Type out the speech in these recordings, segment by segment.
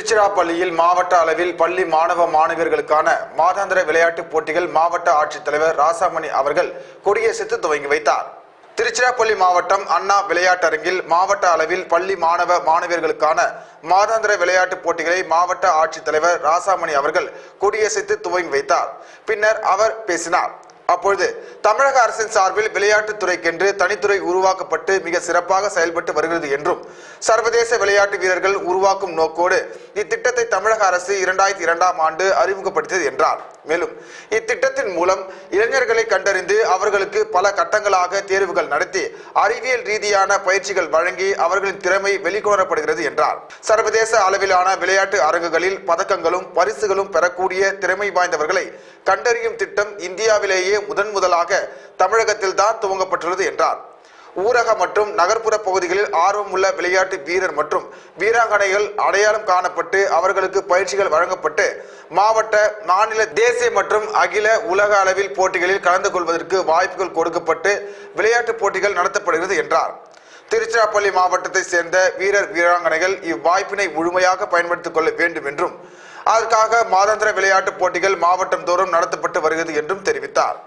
திருச்சிராப்பள்ளியில் மாவட்ட அளவில் பள்ளி மாணவ மாணவியர்களுக்கான மாதாந்திர விளையாட்டுப் போட்டிகள் மாவட்ட ஆட்சித்தலைவர் ராசாமணி அவர்கள் கொடியசைத்து துவங்கி வைத்தார். திருச்சிராப்பள்ளி மாவட்டம் அண்ணா விளையாட்டரங்கில் மாவட்ட அளவில் பள்ளி மாணவ மாணவியர்களுக்கான மாதாந்திர விளையாட்டுப் போட்டிகளை மாவட்ட ஆட்சித்தலைவர் ராசாமணி அவர்கள் கொடியசைத்து துவங்கி வைத்தார். பின்னர் அவர் பேசினார். அப்பொழுது தமிழக அரசின் சார்பில் விளையாட்டுத் துறைக்கென்று தனித்துறை உருவாக்கப்பட்டு மிக சிறப்பாக செயல்பட்டு வருகிறது என்றும் சர்வதேச விளையாட்டு வீரர்கள் உருவாக்கும் நோக்கோடு இத்திட்டத்தை தமிழக அரசு இரண்டாயிரத்தி இரண்டாம் ஆண்டு அறிமுகப்படுத்தியது என்றார். மேலும் இத்திட்டத்தின் மூலம் இளைஞர்களை கண்டறிந்து அவர்களுக்கு பல கட்டங்களாக தேர்வுகள் நடத்தி அறிவியல் ரீதியான பயிற்சிகள் வழங்கி அவர்களின் திறமை வெளிக்கொணரப்படுகிறது என்றார். சர்வதேச அளவிலான விளையாட்டு அரங்குகளில் பதக்கங்களும் பரிசுகளும் பெறக்கூடிய திறமை வாய்ந்தவர்களை கண்டறியும் திட்டம் இந்தியாவிலேயே முதன் முதலாக தமிழகத்தில் தான் துவங்கப்பட்டுள்ளது என்றார். ஊரக மற்றும் நகர்ப்புற பகுதிகளில் ஆர்வமுள்ள விளையாட்டு வீரர் மற்றும் வீராங்கனைகள் அடையாளம் காணப்பட்டு அவர்களுக்கு பயிற்சிகள் வழங்கப்பட்டு மாவட்ட மாநில தேசிய மற்றும் அகில உலக அளவில் போட்டிகளில் கலந்து கொள்வதற்கு வாய்ப்புகள் கொடுக்கப்பட்டு விளையாட்டுப் போட்டிகள் நடத்தப்படுகிறது என்றார். திருச்சிராப்பள்ளி மாவட்டத்தை சேர்ந்த வீரர் வீராங்கனைகள் இவ்வாய்ப்பினை முழுமையாக பயன்படுத்திக் கொள்ள வேண்டும் என்றும் அதற்காக மாதாந்திர விளையாட்டுப் போட்டிகள் மாவட்டம் தோறும் நடத்தப்பட்டு வருகிறது என்றும் தெரிவித்தார்.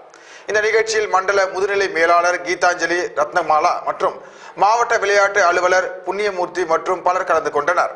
இந்த நிகழ்ச்சியில் மண்டல முதுநிலை மேலாளர் கீதாஞ்சலி ரத்னமாலா மற்றும் மாவட்ட விளையாட்டு அலுவலர் புண்ணியமூர்த்தி மற்றும் பலர் கலந்து கொண்டனர்.